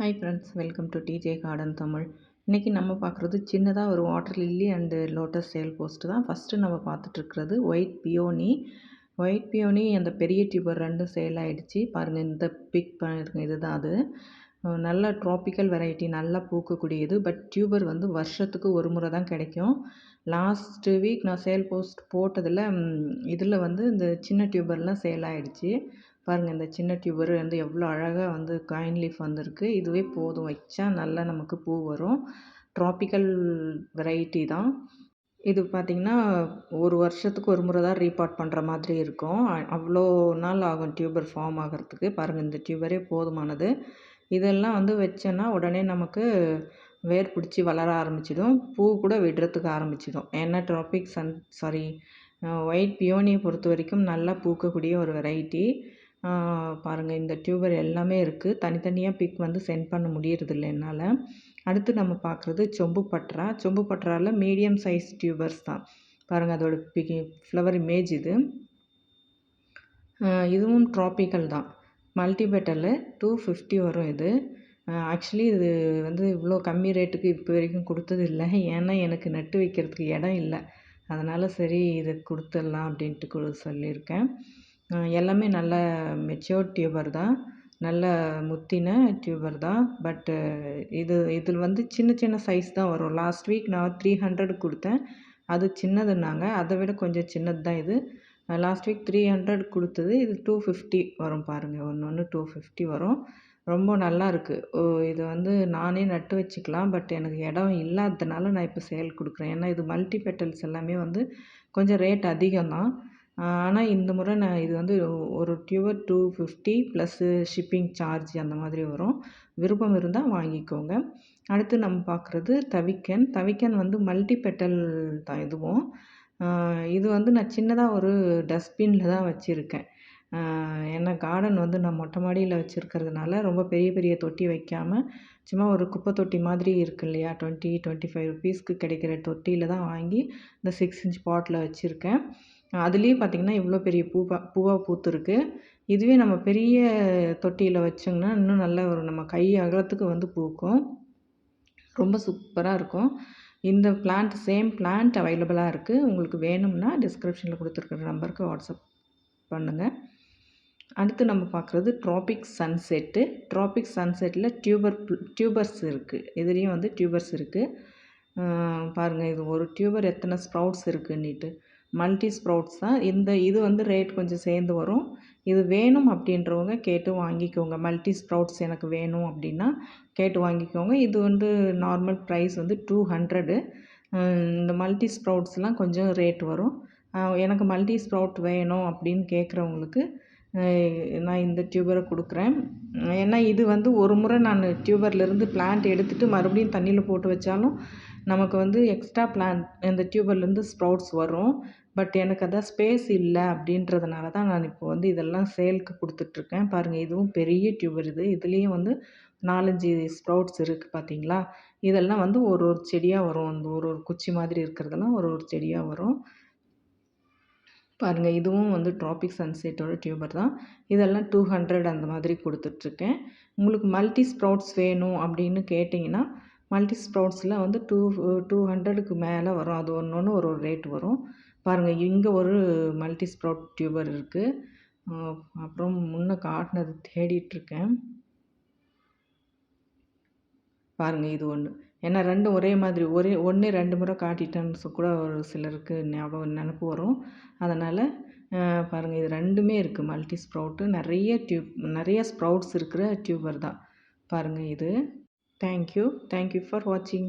Hi friends welcome to DJ garden Tamil இன்றைக்கி நம்ம பார்க்குறது சின்னதாக ஒரு water lily and lotus sale post தான். ஃபஸ்ட்டு நம்ம பார்த்துட்ருக்கிறது ஒயிட் பியோனி ஒயிட் பியோனி அந்த பெரிய டியூபர் ரெண்டும் சேல் ஆகிடுச்சு பாருங்கள் இந்த பிக் பண்ணிருங்க இதுதான் அது. நல்ல ட்ராபிக்கல் வெரைட்டி நல்லா பூக்கக்கூடியது. பட் டியூபர் வந்து வருஷத்துக்கு ஒரு முறை தான் கிடைக்கும். லாஸ்ட்டு வீக் நான் சேல் போஸ்ட் போட்டதில் இதில் வந்து இந்த சின்ன டியூபர்லாம் சேல் ஆகிடுச்சி பாருங்கள் இந்த சின்ன டியூபர் வந்து எவ்வளோ அழகாக வந்து காயின் லீஃப் வந்திருக்கு. இதுவே போதும். வச்சா நல்லா நமக்கு பூ வரும். ட்ராபிக்கல் வெரைட்டி தான். இது பார்த்திங்கன்னா ஒரு வருஷத்துக்கு ஒரு முறை தான் ரீபார்ட் பண்ணுற மாதிரி இருக்கும். அவ்வளோ நாள் ஆகும் டியூபர் ஃபார்ம் ஆகிறதுக்கு. பாருங்கள் இந்த டியூபரே போதுமானது. இதெல்லாம் வந்து வச்சோன்னா உடனே நமக்கு வேர் பிடிச்சி வளர ஆரம்பிச்சிடும். பூ கூட விடுறதுக்கு ஆரம்பிச்சிடும். ஏன்னா ட்ராபிக் சன் சாரி ஒயிட் பியோனியை பொறுத்த வரைக்கும் நல்லா பூக்கக்கூடிய ஒரு வெரைட்டி பாருங்கள் இந்த டியூபர் எல்லாமே இருக்குது தனித்தனியாக பிக் வந்து சென்ட் பண்ண முடியறதில்ல என்னால். அடுத்து நம்ம பார்க்குறது சொம்பு பட்ரா சொம்பு பட்ராவில் மீடியம் சைஸ் டியூபர்ஸ் தான். பாருங்கள் அதோட பிக் ஃப்ளவர் இமேஜ் இது. இதுவும் ட்ராபிக்கல் தான். மல்டிபெட்டலில் டூ ஃபிஃப்டி வரும் இது. ஆக்சுவலி இது வந்து இவ்வளோ கம்மி ரேட்டுக்கு இப்போ வரைக்கும் கொடுத்தது இல்லை. ஏன்னா எனக்கு நட்டு வைக்கிறதுக்கு இடம் இல்லை. அதனால் சரி இதை கொடுத்துடலாம் அப்படின்ட்டு சொல்லியிருக்கேன். எல்லாமே நல்ல மெச்சூர்ட் டியூபர் தான். நல்ல முத்தின டியூபர் தான். பட்டு இது இதில் வந்து சின்ன சின்ன சைஸ் தான் வரும். லாஸ்ட் வீக் நான் த்ரீ ஹண்ட்ரட் கொடுத்தேன். அது சின்னதுன்னாங்க. அதை விட கொஞ்சம் சின்னது தான் இது. லாஸ்ட் வீக் த்ரீ ஹண்ட்ரட் கொடுத்தது. இது டூ ஃபிஃப்டி வரும் பாருங்கள் ஒன்று ஒன்று டூ ஃபிஃப்டி வரும். ரொம்ப நல்லா இருக்குது ஓ இது வந்து நானே நட்டு வச்சுக்கலாம். பட் எனக்கு இடம் இல்லாததுனால நான் இப்போ சேல் கொடுக்குறேன். ஏன்னா இது மல்டி பெட்டல்ஸ் எல்லாமே வந்து கொஞ்சம் ரேட் அதிகம் தான். ஆனால் இந்த முறை நான் இது வந்து ஒரு tuber two fifty plus shipping charge அந்த மாதிரி வரும். விருப்பம் இருந்தால் வாங்கிக்கோங்க. அடுத்து நம்ம பார்க்குறது தவிக்கன். தவிக்கன் வந்து மல்டி பெட்டல் தான் இதுவும். இது வந்து நான் சின்னதாக ஒரு டஸ்ட்பினில் தான் வச்சுருக்கேன். ஏன்னா கார்டன் வந்து நான் மொட்டை மாடியில் வச்சுருக்கிறதுனால ரொம்ப பெரிய பெரிய தொட்டி வைக்காமல் சும்மா ஒரு குப்பை தொட்டி மாதிரி இருக்கு இல்லையா? டுவெண்ட்டி டுவெண்ட்டி ஃபைவ் ருபீஸ்க்கு கிடைக்கிற தொட்டியில் தான் வாங்கி இந்த சிக்ஸ் இன்ச் பாட்டில் வச்சுருக்கேன். அதுலேயும் பார்த்திங்கன்னா இவ்வளோ பெரிய பூவாக பூவாக பூத்துருக்கு. இதுவே நம்ம பெரிய தொட்டியில் வச்சோங்கன்னா இன்னும் நல்ல ஒரு நம்ம கை அகலத்துக்கு வந்து பூக்கும். ரொம்ப சூப்பராக இருக்கும். இந்த பிளான்ட் சேம் பிளான்ட் அவைலபிளாக இருக்குது உங்களுக்கு வேணும்னா டிஸ்கிரிப்ஷனில் கொடுத்துருக்குற நம்பருக்கு வாட்ஸ்அப் பண்ணுங்கள் அடுத்து நம்ம பார்க்குறது ட்ராபிக் சன்செட்டு ட்ராபிக் சன்செட்டில் டியூபர் டியூபர்ஸ் இருக்குது இதுலேயும் வந்து டியூபர்ஸ் இருக்குது பாருங்கள் இது ஒரு டியூபர் எத்தனை ஸ்ப்ரவுட்ஸ் இருக்குன்னுட்டு. மல்டி ஸ்ப்ரவுட்ஸ் தான். இந்த இது வந்து ரேட் கொஞ்சம் சேர்ந்து வரும். இது வேணும் அப்படின்றவங்க கேட்டு வாங்கிக்கோங்க. மல்டி ஸ்ப்ரவுட்ஸ் எனக்கு வேணும் அப்படின்னா கேட்டு வாங்கிக்கோங்க. இது வந்து நார்மல் ப்ரைஸ் வந்து டூ ஹண்ட்ரடு இந்த மல்டி ஸ்ப்ரவுட்ஸ்லாம் கொஞ்சம் ரேட் வரும். எனக்கு மல்டி ஸ்ப்ரவுட் வேணும் அப்படின்னு கேட்குறவங்களுக்கு நான் இந்த டியூபரை கொடுக்குறேன். ஏன்னா இது வந்து ஒரு முறை நான் டியூபர்லேருந்து பிளான்ட் எடுத்துகிட்டு மறுபடியும் தண்ணியில் போட்டு வச்சாலும் நமக்கு வந்து எக்ஸ்ட்ரா பிளான்ட் இந்த டியூபர்லேருந்து ஸ்ப்ரவுட்ஸ் வரும். பட் எனக்கு அதான் ஸ்பேஸ் இல்லை அப்படின்றதுனால தான் நான் இப்போ வந்து இதெல்லாம் சேலுக்கு கொடுத்துட்ருக்கேன். பாருங்கள் இதுவும் பெரிய டியூபர் இது. இதுலேயும் வந்து நாலஞ்சு ஸ்ப்ரவுட்ஸ் இருக்குது பார்த்தீங்களா இதெல்லாம் வந்து ஒரு ஒரு செடியாக வரும். அந்த ஒரு ஒரு குச்சி மாதிரி இருக்கிறதெல்லாம் ஒரு ஒரு செடியாக வரும். பாருங்கள் இதுவும் வந்து ட்ராபிக் சன்செட்டோட டியூபர் தான். இதெல்லாம் டூ ஹண்ட்ரட் அந்த மாதிரி கொடுத்துட்ருக்கேன். உங்களுக்கு மல்டி ஸ்ப்ரவுட்ஸ் வேணும் அப்படின்னு கேட்டிங்கன்னா மல்டி ஸ்ப்ரவுட்ஸில் வந்து டூ டூ ஹண்ட்ரடுக்கு மேலே வரும். அது ஒன்று ஒன்று ஒரு ஒரு ரேட் வரும். பாருங்கள் இங்கே ஒரு மல்டி ஸ்ப்ரவுட் டியூபர் இருக்குது அப்புறம் முன்னே காட்டினது தேடிட்டுருக்கேன். பாருங்கள் இது ஒன்று ஏன்னா ரெண்டும் ஒரே மாதிரி ஒரே ஒன்று ரெண்டு முறை காட்டிட்டேன்னு கூட ஒரு சிலருக்கு ஞாபகம் நினப்பு வரும். அதனால் பாருங்கள் இது ரெண்டுமே இருக்குது மல்டி ஸ்ப்ரவுட்டு நிறைய டியூப் நிறைய ஸ்ப்ரவுட்ஸ் இருக்கிற டியூபர் தான். பாருங்கள் இது. தேங்க்யூ தேங்க்யூ ஃபார் வாட்சிங்